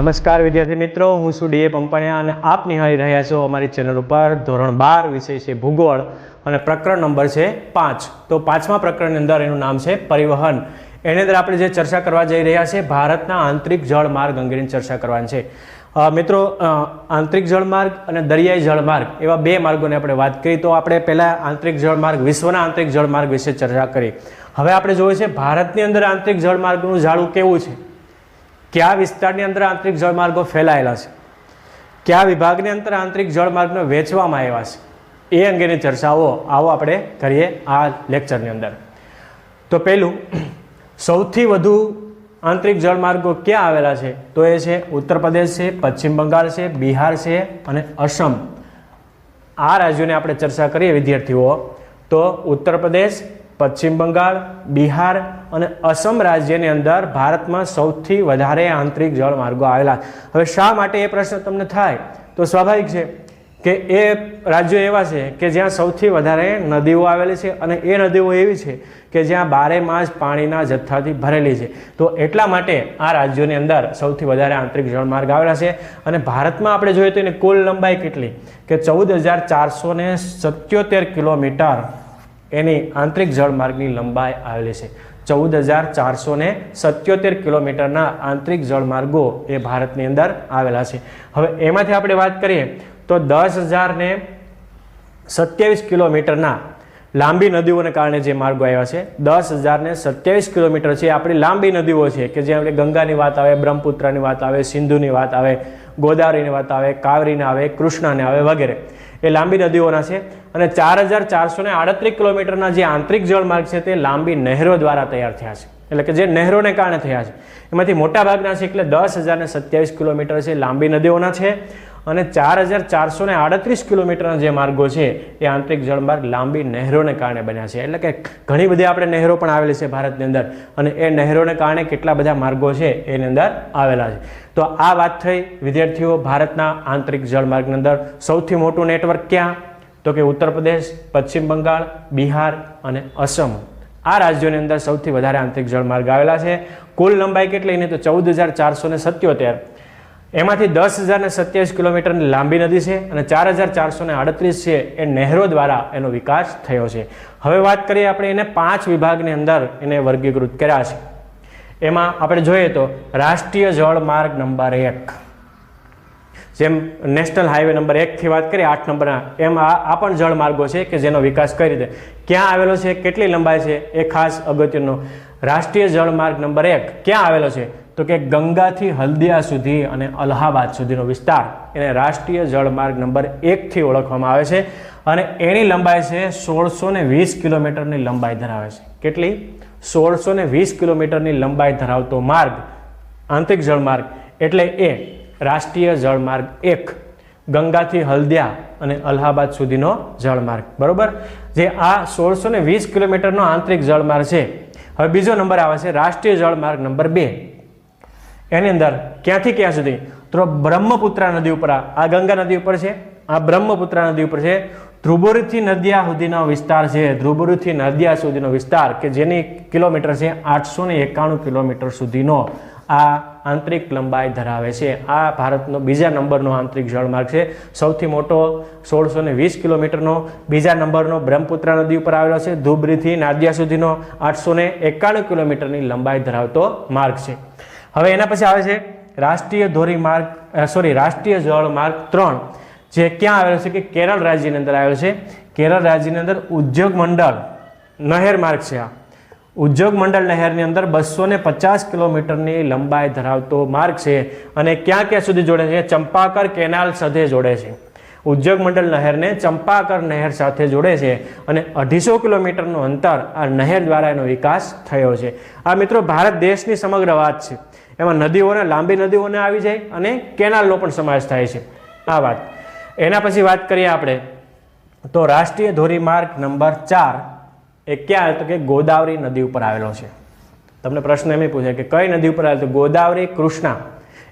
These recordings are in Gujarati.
નમસ્કાર વિદ્યાર્થી મિત્રો, હું છું ડીએ પંપાણિયા અને આપ નિહાળી રહ્યા છો અમારી ચેનલ ઉપર ધોરણ બાર વિષય છે ભૂગોળ અને પ્રકરણ નંબર છે પાંચ. તો પાંચમા પ્રકરણની અંદર એનું નામ છે પરિવહન. એની અંદર આપણે જે ચર્ચા કરવા જઈ રહ્યા છે, ભારતના આંતરિક જળમાર્ગ અંગેની ચર્ચા કરવાની છે. મિત્રો આંતરિક જળમાર્ગ અને દરિયાઈ જળમાર્ગ એવા બે માર્ગોની આપણે વાત કરી. તો આપણે પહેલાં આંતરિક જળમાર્ગ વિશ્વના આંતરિક જળમાર્ગ વિશે ચર્ચા કરી. હવે આપણે જોઈએ છે, ભારતની અંદર આંતરિક જળમાર્ગનું ઝાડું કેવું છે? કયા વિસ્તારની અંદર આંતરિક જળમાર્ગો ફેલાયેલા છે? કયા વિભાગની અંદર આંતરિક જળમાર્ગને વેચવામાં આવ્યા છે? એ અંગેની ચર્ચાઓ આવો આપણે કરીએ આ લેક્ચરની અંદર. તો પહેલું, સૌથી વધુ આંતરિક જળમાર્ગો ક્યાં આવેલા છે? તો એ છે ઉત્તર પ્રદેશ છે, પશ્ચિમ બંગાળ છે, બિહાર છે અને અસમ. આ રાજ્યોની આપણે ચર્ચા કરીએ વિદ્યાર્થીઓ. તો ઉત્તર પ્રદેશ પશ્ચિમ બંગાળ, બિહાર અને અસમ રાજ્યની અંદર ભારતમાં સૌથી વધારે આંતરિક જળમાર્ગો આવેલા. હવે શા માટે એ પ્રશ્ન તમને થાય? તો સ્વાભાવિક છે કે એ રાજ્યો એવા છે કે જ્યાં સૌથી વધારે નદીઓ આવેલી છે અને એ નદીઓ એવી છે કે જ્યાં બારે માસ પાણીના જથ્થાથી ભરેલી છે. તો એટલા માટે આ રાજ્યોની અંદર સૌથી વધારે આંતરિક જળમાર્ગ આવેલા છે. અને ભારતમાં આપણે જોઈએ તો એની કુલ લંબાઈ કેટલી? કે ચૌદ હજાર ચારસો ને સત્યોતેર કિલોમીટર એની આંતરિક જળમાર્ગની લંબાઈ આવેલી છે. ચૌદ હજાર ચારસો ને સત્યોતેર કિલોમીટરના આંતરિક જળમાર્ગો એ ભારતની અંદર આવેલા છે. હવે એમાંથી આપણે વાત કરીએ તો દસ હજાર ને સત્યાવીસ કિલોમીટરના લાંબી નદીઓને કારણે જે માર્ગો આવ્યા છે દસ હજાર ને સત્યાવીસ કિલોમીટર છે આપણી લાંબી નદીઓ છે કે જે આપણે ગંગાની વાત આવે, બ્રહ્મપુત્રની વાત આવે, સિંધુની વાત આવે, ગોદાવરીની વાત આવે, કાવેરીને આવે, કૃષ્ણાને આવે વગેરે. એ લાંબી નદીઓના છે. અને ચાર હજાર ચારસો આડત્રીસ કિલોમીટરના જે આંતરિક જળમાર્ગ છે તે લાંબી નહેરો દ્વારા તૈયાર થયા છે. એટલે કે જે નહેરોને કારણે થયા છે. એમાંથી મોટા ભાગના છે એટલે દસ હજાર સત્યાવીસ કિલોમીટર છે લાંબી નદીઓના છે. અને ચાર હજાર ચારસો ને આડત્રીસ કિલોમીટરના જે માર્ગો છે, એ આંતરિક જળમાર્ગ લાંબી નહેરોને કારણે બન્યા છે. એટલે કે ઘણી બધી આપણે નહેરો પણ આવેલી છે ભારતની અંદર અને એ નહેરોને કારણે કેટલા બધા માર્ગો છે, એની અંદર આવેલા છે. તો આ વાત થઈ વિદ્યાર્થીઓ, ભારતના આંતરિક જળમાર્ગની અંદર સૌથી મોટું નેટવર્ક ક્યાં? તો કે ઉત્તર પ્રદેશ, પશ્ચિમ બંગાળ, બિહાર અને અસમ. આ રાજ્યોની અંદર સૌથી વધારે આંતરિક જળમાર્ગ આવેલા છે. કુલ લંબાઈ કેટલી? ને તો ચૌદ હજાર ચારસો ને સત્યોતેર. એમાંથી દસ હજાર ને સત્યાવીસ કિલોમીટરની લાંબી નદી છે અને ચાર હજાર ચારસો આડત્રીસ છે એ નહેરો દ્વારા એનો વિકાસ થયો છે. હવે વાત કરીએ આપણે એને પાંચ વિભાગની અંદર એને વર્ગીકૃત કર્યા છે. એમાં આપણે જોઈએ તો રાષ્ટ્રીય જળમાર્ગ નંબર એક. જેમ નેશનલ હાઈવે નંબર એકથી વાત કરીએ, આઠ નંબરના, એમ આ આ પણ જળમાર્ગો છે કે જેનો વિકાસ કઈ રીતે? ક્યાં આવેલો છે, કેટલી લંબાઈ છે, એ ખાસ અગત્યનો. રાષ્ટ્રીય જળમાર્ગ નંબર એક ક્યાં આવેલો છે? તો કે ગંગાથી હલ્દિયા સુધી અને અલ્હાબાદ સુધીનો વિસ્તાર એને રાષ્ટ્રીય જળમાર્ગ નંબર એકથી ઓળખવામાં આવે છે અને એની લંબાઈ છે સોળસો ને વીસ કિલોમીટરની લંબાઈ ધરાવે છે. કેટલી? સોળસો ને વીસ કિલોમીટરની લંબાઈ ધરાવતો માર્ગ આંતરિક જળમાર્ગ એટલે એ રાષ્ટ્રીય જળમાર્ગ એક, ગંગાથી હલ્દિયા અને અલ્હાબાદ સુધીનો જળમાર્ગ. બરોબર? જે આ સોળસો ને વીસ કિલોમીટરનો આંતરિક જળમાર્ગ છે. હવે બીજો નંબર આવે છે રાષ્ટ્રીય જળમાર્ગ નંબર બે. એની અંદર ક્યાંથી ક્યાં સુધી? તો બ્રહ્મપુત્રા નદી ઉપર આ ગંગા નદી ઉપર છે, આ બ્રહ્મપુત્રા નદી ઉપર છે. ધ્રુબુરીથી નદિયા સુધીનો વિસ્તાર છે. ધ્રુબરુથી નદિયા સુધીનો વિસ્તાર કે જેની કિલોમીટર છે આઠસો ને એકાણું કિલોમીટર સુધીનો આ આંતરિક લંબાઈ ધરાવે છે. આ ભારતનો બીજા નંબરનો આંતરિક જળમાર્ગ છે. સૌથી મોટો સોળસો ને વીસ કિલોમીટરનો. બીજા નંબરનો બ્રહ્મપુત્રા નદી ઉપર આવેલો છે. ધુબરીથી નાદિયા સુધીનો આઠસો એકાણું કિલોમીટરની લંબાઈ ધરાવતો માર્ગ છે. હવે એના પછી આવે છે રાષ્ટ્રીય ધોરીમાર્ગ સોરી રાષ્ટ્રીય જળમાર્ગ ત્રણ, જે ક્યાં આવેલો છે કે કેરળ રાજ્યની અંદર આવેલો છે. કેરળ રાજ્યની અંદર ઉદ્યોગ મંડળ નહેર માર્ગ છે આ. ઉદ્યોગ મંડળ નહેરની અંદર બસો ને પચાસ કિલોમીટરની લંબાઈ ધરાવતો માર્ગ છે અને ક્યાં ક્યાં સુધી જોડે છે? ચંપાકર કેનાલ સાથે જોડે છે. ઉદ્યોગ મંડળ નહેરને ચંપાકર નહેર સાથે જોડે છે અને અઢીસો કિલોમીટરનું અંતર આ નહેર દ્વારા એનો વિકાસ થયો છે. આ મિત્રો ભારત દેશની સમગ્ર વાત છે. એમાં નદીઓને, લાંબી નદીઓને આવી જાય અને કેનાલનો પણ સમાવેશ થાય છે. આ વાત. એના પછી વાત કરીએ આપણે. તો રાષ્ટ્રીય ધોરીમાર્ગ નંબર ચાર એ ક્યાં તો કે ગોદાવરી નદી ઉપર આવેલો છે. તમને પ્રશ્ન એમ પૂછે કે કઈ નદી ઉપર આવેલો? ગોદાવરી, કૃષ્ણા.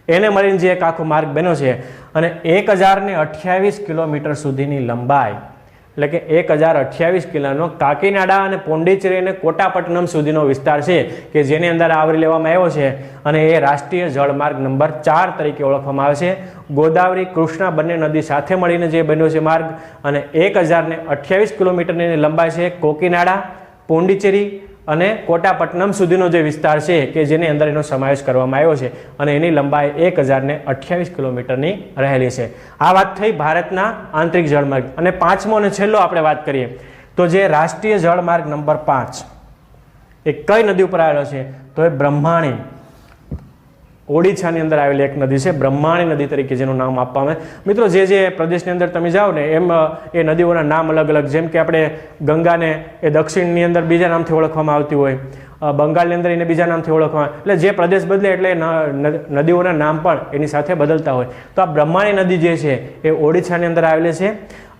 એને મળીને જે એક આખો માર્ગ બન્યો છે અને એક હજારને અઠ્યાવીસ કિલોમીટર સુધીની લંબાઈ, એટલે કે એક હજાર અઠ્યાવીસ કિલોનો કાકીનાડા અને પોંડિચેરી અને કોટાપટ્ટનમ સુધીનો વિસ્તાર છે કે જેની અંદર આવરી લેવામાં આવ્યો છે અને એ રાષ્ટ્રીય જળમાર્ગ નંબર ચાર તરીકે ઓળખવામાં આવે છે. ગોદાવરી, કૃષ્ણા બંને નદી સાથે મળીને જે બન્યો છે માર્ગ અને એક હજારને અઠ્યાવીસ કિલોમીટરની લંબાઈ છે કોકીનાડા, પોંડિચેરી અને કોટાપટ્ટનમ સુધીનો જે વિસ્તાર છે કે જેની અંદર એનો સમાવેશ કરવામાં આવ્યો છે અને એની લંબાઈ એક હજારને અઠ્યાવીસ કિલોમીટરની રહેલી છે. આ વાત થઈ ભારતના આંતરિક જળમાર્ગ. અને પાંચમો અને છેલ્લો આપણે વાત કરીએ, તો જે રાષ્ટ્રીય જળમાર્ગ નંબર પાંચ, એ કઈ નદી ઉપર આવેલો છે? તો એ બ્રહ્માણી ઓડિશાની અંદર આવેલી એક નદી છે, બ્રહ્માણી નદી તરીકે જેનું નામ આપવામાં મિત્રો, જે જે પ્રદેશની અંદર તમે જાઓ ને, એમ એ નદીઓના નામ અલગ અલગ. જેમ કે આપણે ગંગાને એ દક્ષિણની અંદર બીજા નામથી ઓળખવામાં આવતી હોય. બંગાળની અંદર એને બીજા નામથી ઓળખવામાં એટલે જે પ્રદેશ બદલે એટલે નદીઓના નામ પણ એની સાથે બદલતા હોય. તો આ બ્રહ્માણી નદી જે છે, એ ઓડિશાની અંદર આવેલી છે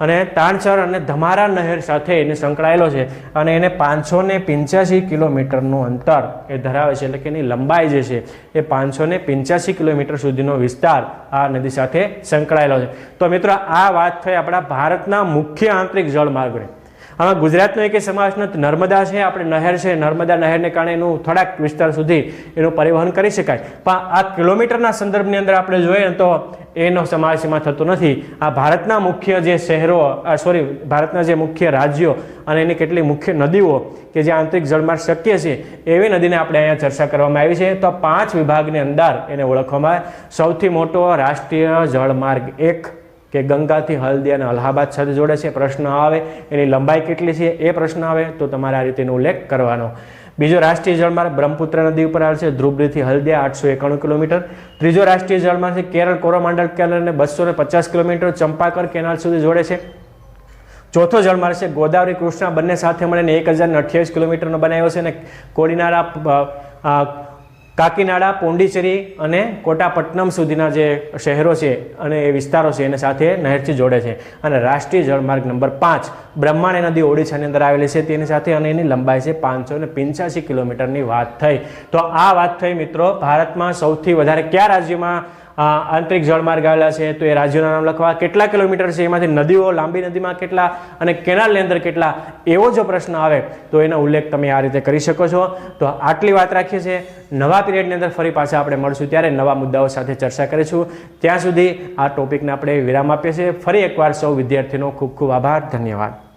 અને તાણચર અને ધમારા નહેર સાથે એને સંકળાયેલો છે અને એને પાંચસો ને પિંચ્યાસી કિલોમીટરનું અંતર એ ધરાવે છે. એટલે કે એની લંબાઈ જે છે, એ પાંચસો ને પંચ્યાસી કિલોમીટર સુધીનો વિસ્તાર આ નદી સાથે સંકળાયેલો છે. તો મિત્રો, આ વાત થઈ આપણા ભારતના મુખ્ય આંતરિક જળમાર્ગની. આમાં ગુજરાતનો એક સમાવેશ નર્મદા છે, આપણે નહેર છે, નર્મદા નહેરને કારણે એનું થોડાક વિસ્તાર સુધી એનું પરિવહન કરી શકાય. પણ આ કિલોમીટરના સંદર્ભની અંદર આપણે જોઈએ તો એનો સમાવેશ એમાં થતો નથી. આ ભારતના મુખ્ય જે શહેરો સોરી ભારતના જે મુખ્ય રાજ્યો અને એની કેટલી મુખ્ય નદીઓ કે જે આંતરિક જળમાર્ગ શક્ય છે, એવી નદીને આપણે અહીંયા ચર્ચા કરવામાં આવી છે. તો પાંચ વિભાગની અંદર એને ઓળખવામાં સૌથી મોટો રાષ્ટ્રીય જળમાર્ગ એક કે ગંગાથી હલ્દી અને અલ્હાબાદ સાથે જોડે છે, પ્રશ્ન આવે, એની લંબાઈ કેટલી છે, એ પ્રશ્ન આવે, તો તમારે આ રીતેનો ઉલ્લેખ કરવાનો. બીજો રાષ્ટ્રીય જળમાર્ગ બ્રહ્મપુત્ર નદી ઉપર આવે છે ધ્રુવરીથી હલ્દિયા આઠસો એકાણું કિલોમીટર. ત્રીજો રાષ્ટ્રીય જળમાર્ગ છે, કેરળ કોરોમાંડલ કેરળને બસો ને પચાસ કિલોમીટર, ચંપાકર કેનાલ સુધી જોડે છે. ચોથો જળમાર્ગ છે, ગોદાવરી કૃષ્ણા બંને સાથે મળીને એક હજાર અઠ્યાવીસ કિલોમીટરનો બનાવ્યો છે અને કોડીનારા કાકીનાડા, પોંડિચેરી અને કોટાપટ્ટનમ સુધીના જે શહેરો છે અને એ વિસ્તારો છે, એને સાથે નહેરથી જોડે છે. અને રાષ્ટ્રીય જળમાર્ગ નંબર પાંચ બ્રહ્માણી નદી ઓડિશાની અંદર આવેલી છે, તેની સાથે અને એની લંબાઈ છે પાંચસો ને પંચ્યાસી કિલોમીટરની વાત થઈ. તો આ વાત થઈ મિત્રો, ભારતમાં સૌથી વધારે કયા રાજ્યમાં આંતરિક જળમાર્ગ આવેલા છે, તો એ રાજ્યોના નામ લખવા કેટલા કિલોમીટર છે? એમાંથી નદીઓ, લાંબી નદીમાં કેટલા અને કેનાલની અંદર કેટલા? એવો જો પ્રશ્ન આવે, તો એનો ઉલ્લેખ તમે આ રીતે કરી શકો છો. તો આટલી વાત રાખીએ છીએ. નવા પીરિયડની અંદર ફરી પાછા આપણે મળશું ત્યારે નવા મુદ્દાઓ સાથે ચર્ચા કરીશું. ત્યાં સુધી આ ટોપિકને આપણે વિરામ આપીએ છીએ. ફરી એકવાર સૌ વિદ્યાર્થીનો ખૂબ ખૂબ આભાર. ધન્યવાદ.